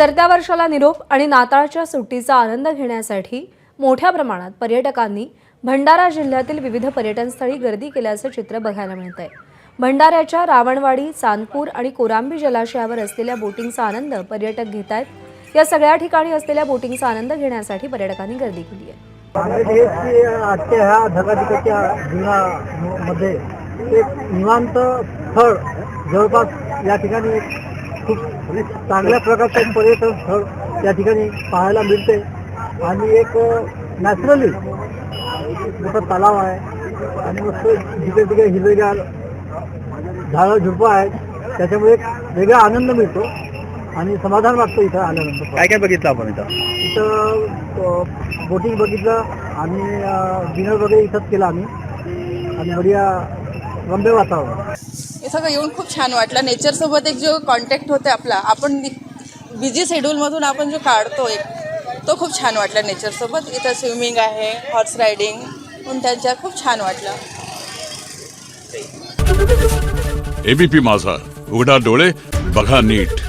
सरत्या वर्षाला निरोप आणि नाताळच्या सुट्टीचा आनंद घेण्यासाठी मोठ्या प्रमाणात पर्यटकांनी भंडारा जिल्ह्यातील विविध पर्यटनस्थळी गर्दी केल्याचं चित्र बघायला मिळतंय. भंडाऱ्याच्या रावणवाडी चांदपूर आणि कोरांबी जलाशयावर असलेल्या बोटिंगचा आनंद पर्यटक घेत आहेत या सगळ्या ठिकाणी असलेल्या बोटिंगचा आनंद घेण्यासाठी पर्यटकांनी गर्दी केली आहे. आजच्या ह्या धकाधकीच्या जीवनामध्ये एक निवांत स्थळ जवळपास या ठिकाणी खूप चांगल्या प्रकारचं पर्यटन स्थळ या ठिकाणी पाहायला मिळते. आणि एक नॅचरली मोठा तलाव आहे. आणि मस्त जिकडे तिकडे हिरवेगार झाडं झुडपं आहेत. त्याच्यामुळे एक वेगळा आनंद मिळतो. आणि समाधान वाटतं इथं आल्यानंतर. काय काय बघितलं आपण इथं? इथं बोटिंग बघितलं आणि डिनर वगैरे इथंच केलं आम्ही. आणि बढिया रम्य वातावरण. सगळं येऊन खूप छान वाटलं. नेचरसोबत एक जो कॉन्टॅक्ट होते आपला आपण बिझी शेड्यूलमधून आपण जो काढतो एक तो खूप छान वाटला नेचरसोबत इथं स्विमिंग आहे हॉर्स रायडिंग पण त्यांच्या खूप छान वाटलं. एबीपी माझा. उघडा डोळे बघा नीट.